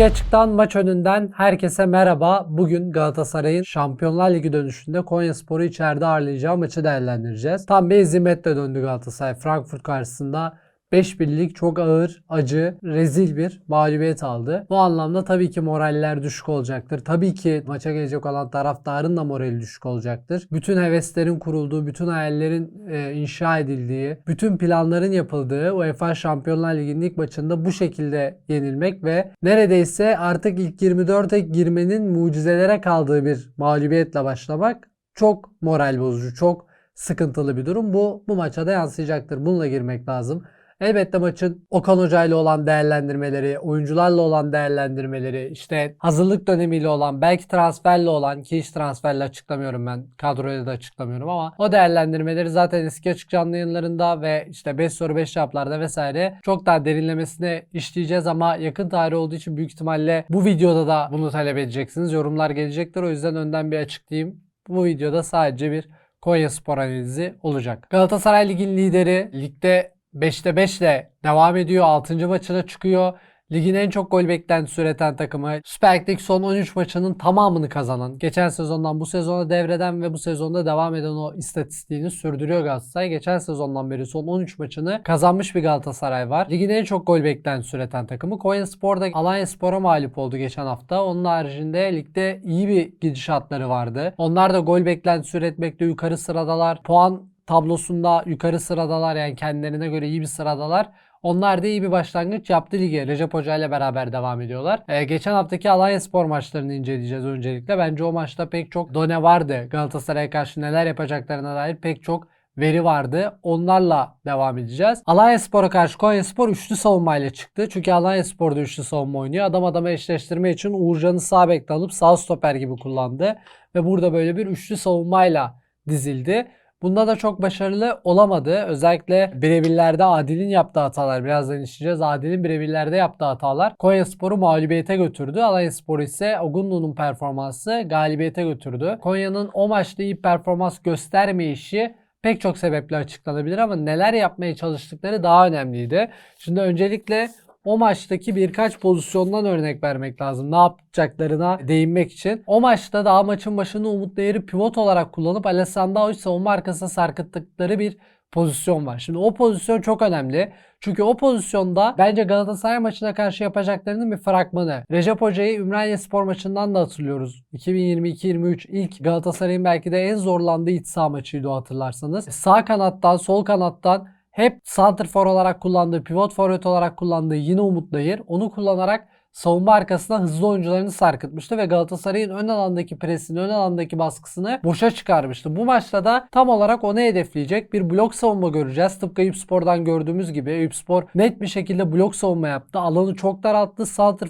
Eski açıktan maç önünden herkese merhaba. Bugün Galatasaray'ın Şampiyonlar Ligi dönüşünde Konyaspor'u içeride ağırlayacağı maçı değerlendireceğiz. Tam bir hezimetle döndü Galatasaray Frankfurt karşısında. 5 birlik çok ağır, acı, rezil bir mağlubiyet aldı. Bu anlamda tabii ki moraller düşük olacaktır. Tabii ki maça gelecek olan taraftarın da morali düşük olacaktır. Bütün heveslerin kurulduğu, bütün hayallerin e, inşa edildiği, bütün planların yapıldığı UEFA Şampiyonlar Ligi'nin ilk maçında bu şekilde yenilmek ve neredeyse artık ilk 24'e girmenin mucizelere kaldığı bir mağlubiyetle başlamak çok moral bozucu, çok sıkıntılı bir durum. Bu bu maça da yansıyacaktır. Bununla girmek lazım. Elbette maçın Okan Hoca ile olan değerlendirmeleri, oyuncularla olan değerlendirmeleri, işte hazırlık dönemiyle olan, belki transferle olan ki hiç transferle açıklamıyorum ben, kadroyu da açıklamıyorum ama o değerlendirmeleri zaten eski açık canlı yayınlarında ve işte 5 soru 5 cevaplarda vesaire çok daha derinlemesine işleyeceğiz ama yakın tarih olduğu için büyük ihtimalle bu videoda da bunu talep edeceksiniz. Yorumlar gelecektir. O yüzden önden bir açıklayayım. Bu videoda sadece bir Konya Spor analizi olacak. Galatasaray Lig'in lideri. Ligde 5'te 5 ile devam ediyor. 6. maçına çıkıyor. Ligin en çok gol beklentisi üreten takımı. Süper Lig son 13 maçının tamamını kazanan, geçen sezondan bu sezona devreden ve bu sezonda devam eden o istatistiğini sürdürüyor Galatasaray. Geçen sezondan beri son 13 maçını kazanmış bir Galatasaray var. Ligin en çok gol beklentisi üreten takımı. Konya Spor'da Alanya Spor'a mağlup oldu geçen hafta. Onun haricinde ligde iyi bir gidişatları vardı. Onlar da gol beklentisi üretmekte yukarı sıradalar. Puan tablosunda yukarı sıradalar yani kendilerine göre iyi bir sıradalar. Onlar da iyi bir başlangıç yaptı lige. Recep Hoca ile beraber devam ediyorlar. Ee, geçen haftaki Alanya Spor maçlarını inceleyeceğiz öncelikle. Bence o maçta pek çok done vardı. Galatasaray'a karşı neler yapacaklarına dair pek çok veri vardı. Onlarla devam edeceğiz. Alanya Spor'a karşı Konya Spor üçlü savunmayla çıktı. Çünkü Alanya Spor'da üçlü savunma oynuyor. Adam adama eşleştirme için Uğurcan'ı sağ bekte alıp sağ stoper gibi kullandı. Ve burada böyle bir üçlü savunmayla dizildi. Bunda da çok başarılı olamadı. Özellikle birebirlerde Adil'in yaptığı hatalar. Birazdan işleyeceğiz. Adil'in birebirlerde yaptığı hatalar Konya Spor'u mağlubiyete götürdü. Alanya Spor ise Ogunlu'nun performansı galibiyete götürdü. Konya'nın o maçta iyi performans göstermeyişi pek çok sebeple açıklanabilir ama neler yapmaya çalıştıkları daha önemliydi. Şimdi öncelikle o maçtaki birkaç pozisyondan örnek vermek lazım. Ne yapacaklarına değinmek için. O maçta daha maçın başında Umut Nehir'i pivot olarak kullanıp Alessandro'yu savunma arkasına sarkıttıkları bir pozisyon var. Şimdi o pozisyon çok önemli. Çünkü o pozisyonda bence Galatasaray maçına karşı yapacaklarının bir fragmanı. Recep Hoca'yı Ümraniye Spor maçından da hatırlıyoruz. 2022-23 ilk Galatasaray'ın belki de en zorlandığı iç saha maçıydı o hatırlarsanız. Sağ kanattan, sol kanattan hep for olarak kullandığı, pivot forvet olarak kullandığı yine Umut Nayır onu kullanarak savunma arkasına hızlı oyuncularını sarkıtmıştı ve Galatasaray'ın ön alandaki presini, ön alandaki baskısını boşa çıkarmıştı. Bu maçta da tam olarak onu hedefleyecek bir blok savunma göreceğiz. Tıpkı Eyüpspor'dan gördüğümüz gibi Eyüpspor net bir şekilde blok savunma yaptı. Alanı çok daralttı.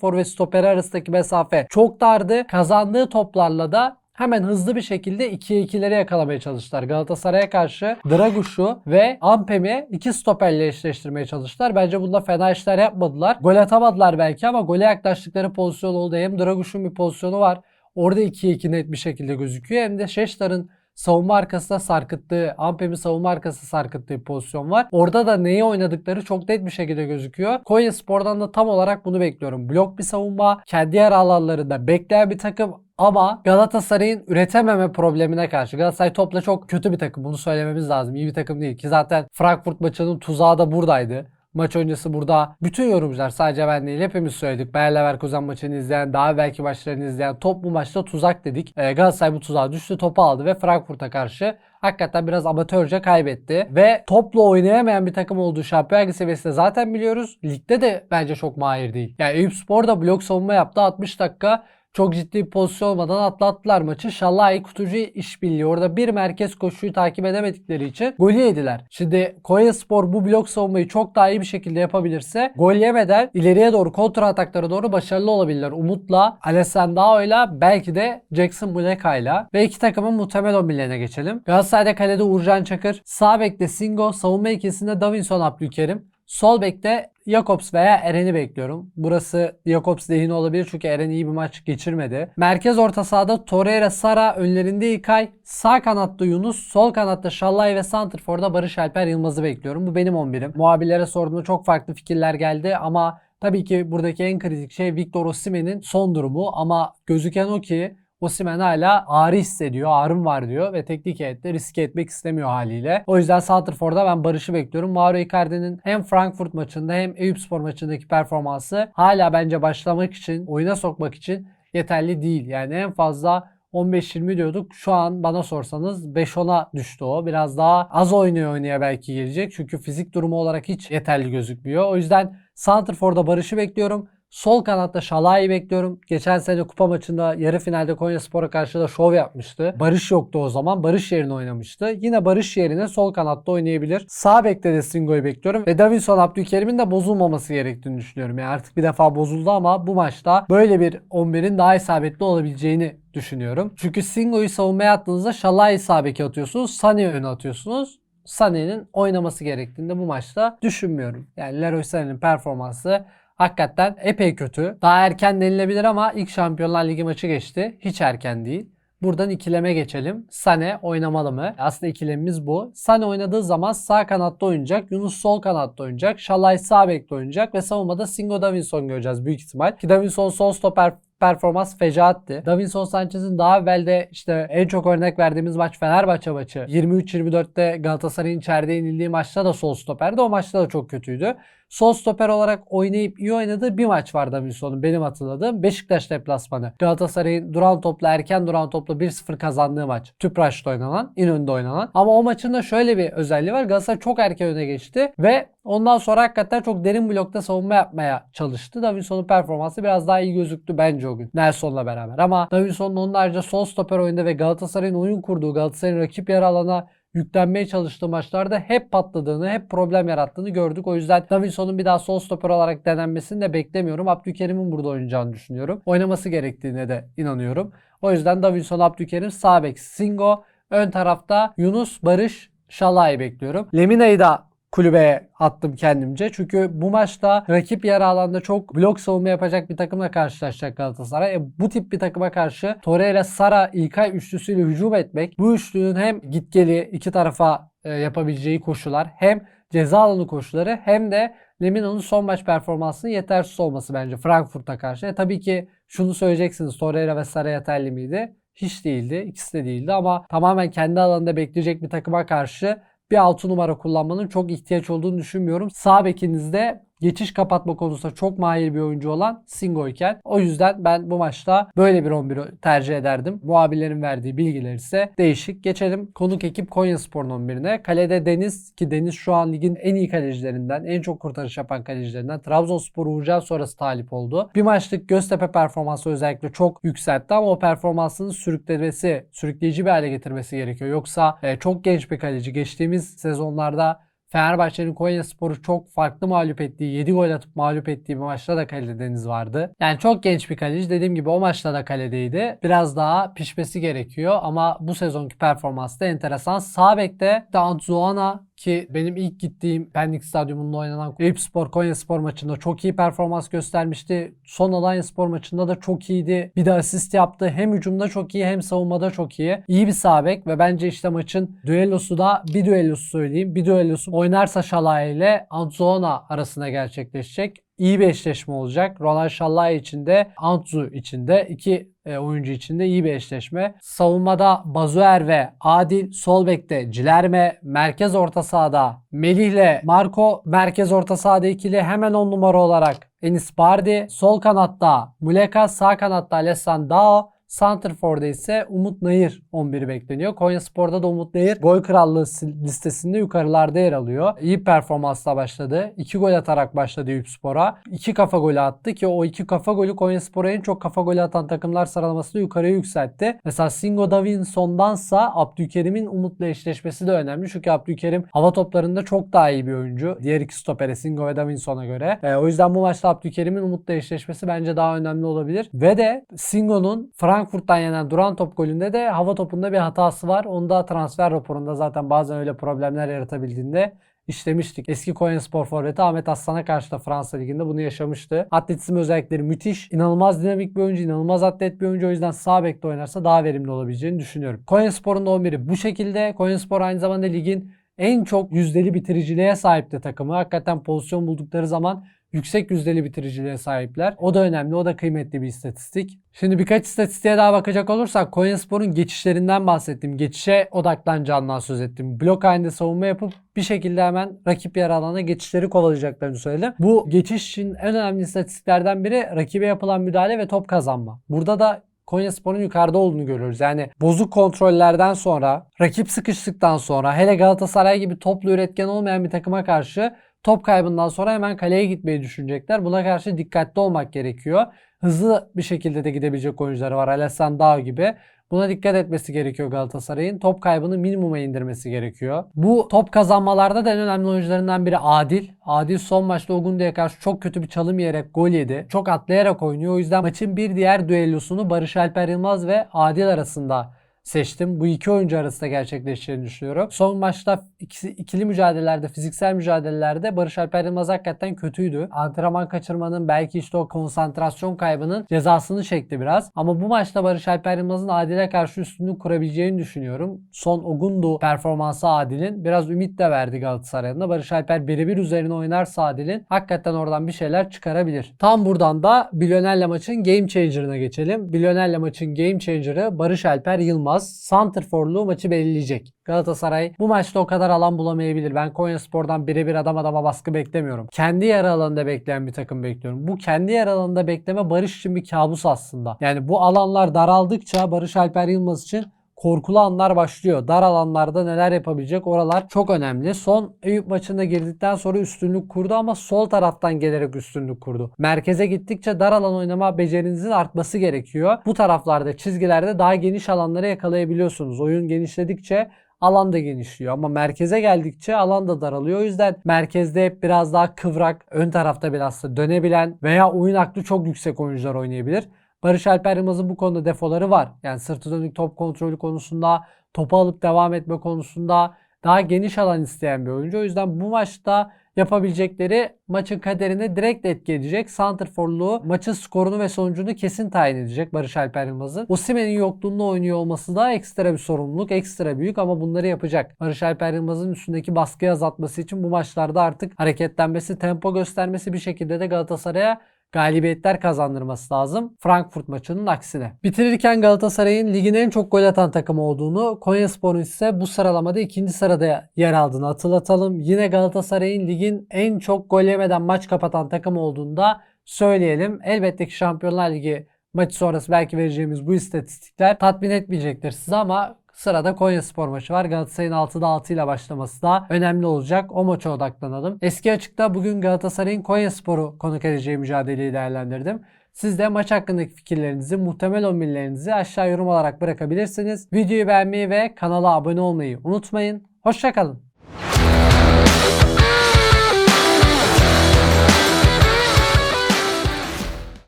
for ve stoper arasındaki mesafe çok dardı. Kazandığı toplarla da hemen hızlı bir şekilde 2'ye 2'leri yakalamaya çalıştılar. Galatasaray'a karşı Draguş'u ve Ampem'i iki stoperle eşleştirmeye çalıştılar. Bence bunda fena işler yapmadılar. Gol atamadılar belki ama gole yaklaştıkları pozisyon oldu. Hem Draguş'un bir pozisyonu var. Orada 2'ye 2 net bir şekilde gözüküyor. Hem de Şeştar'ın savunma arkasına sarkıttığı, Ampem'in savunma arkası sarkıttığı pozisyon var. Orada da neyi oynadıkları çok net bir şekilde gözüküyor. Konya Spor'dan da tam olarak bunu bekliyorum. Blok bir savunma, kendi yer alanlarında bekleyen bir takım ama Galatasaray'ın üretememe problemine karşı Galatasaray topla çok kötü bir takım. Bunu söylememiz lazım. İyi bir takım değil ki zaten Frankfurt maçının tuzağı da buradaydı. Maç öncesi burada bütün yorumcular sadece ben değil hepimiz söyledik. Bayer Leverkusen maçını izleyen, daha belki maçlarını izleyen top bu maçta tuzak dedik. Ee, Galatasaray bu tuzağa düştü, topu aldı ve Frankfurt'a karşı hakikaten biraz amatörce kaybetti. Ve topla oynayamayan bir takım olduğu Şampiyonlar seviyesinde zaten biliyoruz. Ligde de bence çok mahir değil. Yani Eyüp Spor da blok savunma yaptı 60 dakika çok ciddi bir pozisyon olmadan atlattılar maçı. Şallai kutucu işbirliği orada bir merkez koşuyu takip edemedikleri için gol yediler. Şimdi Konya Spor bu blok savunmayı çok daha iyi bir şekilde yapabilirse gol yemeden ileriye doğru kontra ataklara doğru başarılı olabilirler. Umut'la, Alessandrao'yla belki de Jackson Muleka'yla ve iki takımın muhtemel 11'lerine geçelim. Galatasaray'da kalede Uğurcan Çakır, sağ bekte Singo, savunma ikisinde Davinson Abdülkerim, Sol bekte Jakobs veya Eren'i bekliyorum. Burası Jakobs lehine olabilir çünkü Eren iyi bir maç geçirmedi. Merkez orta sahada Torreira, Sara, önlerinde İkay, sağ kanatta Yunus, sol kanatta Şallay ve Santrfor'da Barış Alper Yılmaz'ı bekliyorum. Bu benim 11'im. Muhabirlere sorduğumda çok farklı fikirler geldi ama Tabii ki buradaki en kritik şey Victor Osimhen'in son durumu ama gözüken o ki Osimhen hala ağrı hissediyor, ağrım var diyor ve teknik heyette riske etmek istemiyor haliyle. O yüzden Santrfor'da ben Barış'ı bekliyorum. Mauro Icardi'nin hem Frankfurt maçında hem Eyüpspor maçındaki performansı hala bence başlamak için, oyuna sokmak için yeterli değil. Yani en fazla 15-20 diyorduk. Şu an bana sorsanız 5-10'a düştü o. Biraz daha az oynuyor oynaya belki gelecek. Çünkü fizik durumu olarak hiç yeterli gözükmüyor. O yüzden Santrfor'da Barış'ı bekliyorum. Sol kanatta Şalay'ı bekliyorum. Geçen sene kupa maçında yarı finalde Konyaspor'a karşı da şov yapmıştı. Barış yoktu o zaman. Barış yerine oynamıştı. Yine Barış yerine sol kanatta oynayabilir. Sağ bekte de Singo'yu bekliyorum. Ve Davinson Abdülkerim'in de bozulmaması gerektiğini düşünüyorum. Yani artık bir defa bozuldu ama bu maçta böyle bir 11'in daha isabetli olabileceğini düşünüyorum. Çünkü Singo'yu savunmaya attığınızda Şalay'ı sağ beke atıyorsunuz. Sané'yi öne atıyorsunuz. Sané'nin oynaması gerektiğini bu maçta düşünmüyorum. Yani Leroy Sané'nin performansı hakikaten epey kötü. Daha erken denilebilir ama ilk Şampiyonlar Ligi maçı geçti. Hiç erken değil. Buradan ikileme geçelim. Sane oynamalı mı? Aslında ikilemimiz bu. Sane oynadığı zaman sağ kanatta oynayacak. Yunus sol kanatta oynayacak. Şalay sağ bekte oynayacak. Ve savunmada Singo Davinson göreceğiz büyük ihtimal. Ki Davinson sol stoper performans fecaatti. Davinson Sanchez'in daha evvel de işte en çok örnek verdiğimiz maç Fenerbahçe maçı. 23-24'te Galatasaray'ın içeride yenildiği maçta da sol stoperdi. O maçta da çok kötüydü. Sol stoper olarak oynayıp iyi oynadığı bir maç var Davinson'un benim hatırladığım. Beşiktaş deplasmanı. Galatasaray'ın duran topla erken duran topla 1-0 kazandığı maç. Tüpraş'ta oynanan, İnönü'nde oynanan. Ama o maçın da şöyle bir özelliği var. Galatasaray çok erken öne geçti ve ondan sonra hakikaten çok derin blokta savunma yapmaya çalıştı. Davinson'un performansı biraz daha iyi gözüktü bence o gün. Nelson'la beraber. Ama Davinson'un onun ayrıca sol stoper oyunda ve Galatasaray'ın oyun kurduğu Galatasaray'ın rakip yer alana yüklenmeye çalıştığı maçlarda hep patladığını, hep problem yarattığını gördük. O yüzden Davinson'un bir daha sol stoper olarak denenmesini de beklemiyorum. Abdülkerim'in burada oynayacağını düşünüyorum. Oynaması gerektiğine de inanıyorum. O yüzden Davinson, Abdülkerim, sağ bek, Singo, ön tarafta Yunus, Barış, Şalay bekliyorum. Lemina'yı da kulübeye attım kendimce. Çünkü bu maçta rakip yarı alanda çok blok savunma yapacak bir takımla karşılaşacak Galatasaray. E, bu tip bir takıma karşı Torreira, Sara, İlkay üçlüsüyle hücum etmek bu üçlünün hem git geli iki tarafa e, yapabileceği koşular hem ceza alanı koşuları hem de Lemina'nın son maç performansının yetersiz olması bence Frankfurt'a karşı. E, tabii ki şunu söyleyeceksiniz Torreira ve Sara yeterli miydi? Hiç değildi. İkisi de değildi ama tamamen kendi alanında bekleyecek bir takıma karşı bir 6 numara kullanmanın çok ihtiyaç olduğunu düşünmüyorum. Sağ bekinizde geçiş kapatma konusunda çok mahir bir oyuncu olan Singo iken o yüzden ben bu maçta böyle bir 11 tercih ederdim. Muhabirlerin verdiği bilgiler ise değişik. Geçelim konuk ekip Konyaspor'un 11'ine. Kalede Deniz ki Deniz şu an ligin en iyi kalecilerinden, en çok kurtarış yapan kalecilerinden. Trabzonspor Uğurcan sonrası talip oldu. Bir maçlık Göztepe performansı özellikle çok yükseltti ama o performansını sürüklemesi, sürükleyici bir hale getirmesi gerekiyor. Yoksa e, çok genç bir kaleci. Geçtiğimiz sezonlarda Fenerbahçe'nin Konya Sporu çok farklı mağlup ettiği, 7 gol atıp mağlup ettiği bir maçta da kalede Deniz vardı. Yani çok genç bir kaleci. Dediğim gibi o maçta da kaledeydi. Biraz daha pişmesi gerekiyor ama bu sezonki performans da enteresan. Sağ bekte Danzuana ki benim ilk gittiğim Pendik Stadyumunda oynanan Eyüpspor Konya Spor maçında çok iyi performans göstermişti. Son Alanya Spor maçında da çok iyiydi. Bir de asist yaptı. Hem hücumda çok iyi hem savunmada çok iyi. İyi bir sağ bek ve bence işte maçın düellosu da bir düellosu söyleyeyim. Bir düellosu oynarsa Şalay ile Anzona arasında gerçekleşecek iyi bir eşleşme olacak. Ronald Şallay için de Antzu için de iki e, oyuncu için de iyi bir eşleşme. Savunmada Bazuer ve Adil sol bekte Cilerme merkez orta sahada Melih ile Marco merkez orta sahada ikili hemen on numara olarak Enis Bardi sol kanatta Muleka sağ kanatta Alessandro Santrfor'da ise Umut Nayır 11'i bekleniyor. Konya Spor'da da Umut Nayır gol krallığı listesinde yukarılarda yer alıyor. İyi performansla başladı. 2 gol atarak başladı Eyüpspor'a. 2 kafa golü attı ki o 2 kafa golü Konya Spor'a en çok kafa golü atan takımlar sıralamasını yukarıya yükseltti. Mesela Singo Davinson'dansa Abdülkerim'in Umut'la eşleşmesi de önemli. Çünkü Abdülkerim hava toplarında çok daha iyi bir oyuncu. Diğer iki stopere Singo ve Davinson'a göre. E, o yüzden bu maçta Abdülkerim'in Umut'la eşleşmesi bence daha önemli olabilir. Ve de Singo'nun Frank Frankfurt'tan yenen duran top golünde de hava topunda bir hatası var. Onu da transfer raporunda zaten bazen öyle problemler yaratabildiğinde işlemiştik. Eski Konya Spor forveti Ahmet Aslan'a karşı da Fransa Ligi'nde bunu yaşamıştı. Atletizm özellikleri müthiş. İnanılmaz dinamik bir oyuncu, inanılmaz atlet bir oyuncu. O yüzden sağ bekte oynarsa daha verimli olabileceğini düşünüyorum. Konya Spor'un da 11'i bu şekilde. Konya Spor aynı zamanda ligin en çok yüzdeli bitiriciliğe sahipti takımı. Hakikaten pozisyon buldukları zaman yüksek yüzdeli bitiriciliğe sahipler. O da önemli, o da kıymetli bir istatistik. Şimdi birkaç istatistiğe daha bakacak olursak Konyaspor'un geçişlerinden bahsettim. Geçişe odaklanacağından söz ettim. Blok halinde savunma yapıp bir şekilde hemen rakip yer alana geçişleri kovalayacaklarını söyledim. Bu geçiş için en önemli istatistiklerden biri rakibe yapılan müdahale ve top kazanma. Burada da Konyaspor'un yukarıda olduğunu görüyoruz. Yani bozuk kontrollerden sonra, rakip sıkıştıktan sonra hele Galatasaray gibi toplu üretken olmayan bir takıma karşı top kaybından sonra hemen kaleye gitmeyi düşünecekler. Buna karşı dikkatli olmak gerekiyor. Hızlı bir şekilde de gidebilecek oyuncuları var. Alessandro Dao gibi. Buna dikkat etmesi gerekiyor Galatasaray'ın. Top kaybını minimuma indirmesi gerekiyor. Bu top kazanmalarda da en önemli oyuncularından biri Adil. Adil son maçta Ogundu'ya karşı çok kötü bir çalım yiyerek gol yedi. Çok atlayarak oynuyor. O yüzden maçın bir diğer düellosunu Barış Alper Yılmaz ve Adil arasında seçtim. Bu iki oyuncu arasında gerçekleşeceğini düşünüyorum. Son maçta ikisi, ikili mücadelelerde, fiziksel mücadelelerde Barış Alper Yılmaz hakikaten kötüydü. Antrenman kaçırmanın belki işte o konsantrasyon kaybının cezasını çekti biraz. Ama bu maçta Barış Alper Yılmaz'ın Adil'e karşı üstünlük kurabileceğini düşünüyorum. Son Ogundu performansı Adil'in biraz ümit de verdi Galatasaray'ın. Barış Alper birebir üzerine oynarsa Adil'in hakikaten oradan bir şeyler çıkarabilir. Tam buradan da Bilyoner'le maçın game changer'ına geçelim. Bilyoner'le maçın game changer'ı Barış Alper Yılmaz. Santrforlu maçı belirleyecek. Galatasaray bu maçta o kadar alan bulamayabilir. Ben Konyaspor'dan birebir adam adama baskı beklemiyorum. Kendi yarı alanında bekleyen bir takım bekliyorum. Bu kendi yarı alanında bekleme Barış için bir kabus aslında. Yani bu alanlar daraldıkça Barış Alper Yılmaz için korkulu anlar başlıyor. Dar alanlarda neler yapabilecek oralar çok önemli. Son Eyüp maçında girdikten sonra üstünlük kurdu ama sol taraftan gelerek üstünlük kurdu. Merkeze gittikçe dar alan oynama becerinizin artması gerekiyor. Bu taraflarda çizgilerde daha geniş alanları yakalayabiliyorsunuz. Oyun genişledikçe alan da genişliyor ama merkeze geldikçe alan da daralıyor. O yüzden merkezde hep biraz daha kıvrak, ön tarafta bilhassa dönebilen veya oyun aklı çok yüksek oyuncular oynayabilir. Barış Alper Yılmaz'ın bu konuda defoları var. Yani sırtı dönük top kontrolü konusunda, topu alıp devam etme konusunda daha geniş alan isteyen bir oyuncu. O yüzden bu maçta yapabilecekleri maçın kaderini direkt etki edecek. Santrforluğu maçın skorunu ve sonucunu kesin tayin edecek Barış Alper Yılmaz'ın. Osimhen'in yokluğunda oynuyor olması da ekstra bir sorumluluk, ekstra büyük ama bunları yapacak. Barış Alper Yılmaz'ın üstündeki baskıyı azaltması için bu maçlarda artık hareketlenmesi, tempo göstermesi bir şekilde de Galatasaray'a galibiyetler kazandırması lazım. Frankfurt maçının aksine. Bitirirken Galatasaray'ın ligin en çok gol atan takımı olduğunu, Konyaspor'un ise bu sıralamada ikinci sırada yer aldığını hatırlatalım. Yine Galatasaray'ın ligin en çok gol yemeden maç kapatan takım olduğunu da söyleyelim. Elbette ki Şampiyonlar Ligi maçı sonrası belki vereceğimiz bu istatistikler tatmin etmeyecektir size ama Sırada Konya Spor maçı var. Galatasaray'ın 6'da 6 ile başlaması da önemli olacak. O maça odaklanalım. Eski açıkta bugün Galatasaray'ın Konya Spor'u konuk edeceği mücadeleyi değerlendirdim. Siz de maç hakkındaki fikirlerinizi, muhtemel 11'lerinizi aşağı yorum olarak bırakabilirsiniz. Videoyu beğenmeyi ve kanala abone olmayı unutmayın. Hoşçakalın.